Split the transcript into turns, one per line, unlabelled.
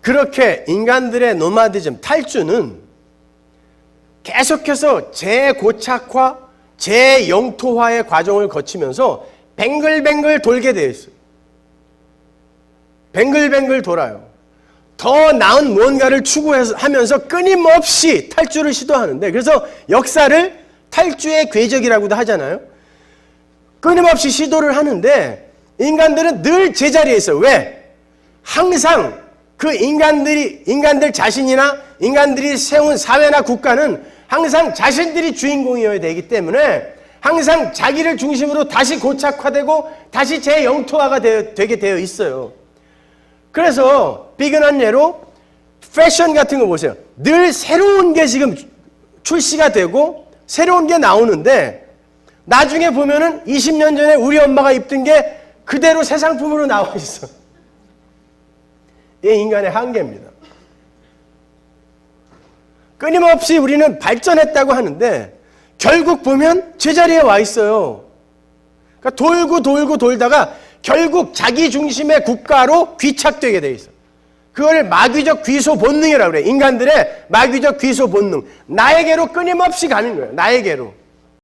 그렇게 인간들의 노마디즘 탈주는 계속해서 재고착화, 재영토화의 과정을 거치면서 뱅글뱅글 돌게 되어 있어요. 뱅글뱅글 돌아요. 더 나은 무언가를 추구하면서 끊임없이 탈주를 시도하는데 그래서 역사를 탈주의 궤적이라고도 하잖아요. 끊임없이 시도를 하는데 인간들은 늘 제자리에 있어요. 왜? 항상 그 인간들이 인간들 자신이나 인간들이 세운 사회나 국가는 항상 자신들이 주인공이어야 되기 때문에 항상 자기를 중심으로 다시 고착화되고 다시 재영토화가 되게 되어 있어요. 그래서 비근한 예로 패션 같은 거 보세요. 늘 새로운 게 지금 출시가 되고 새로운 게 나오는데 나중에 보면은 20년 전에 우리 엄마가 입던 게 그대로 새 상품으로 나와 있어. 이게 인간의 한계입니다. 끊임없이 우리는 발전했다고 하는데 결국 보면 제자리에 와 있어요. 그러니까 돌고 돌고 돌다가 결국 자기 중심의 국가로 귀착되게 돼 있어. 그걸 마귀적 귀소 본능이라고 그래. 인간들의 마귀적 귀소 본능. 나에게로 끊임없이 가는 거예요. 나에게로.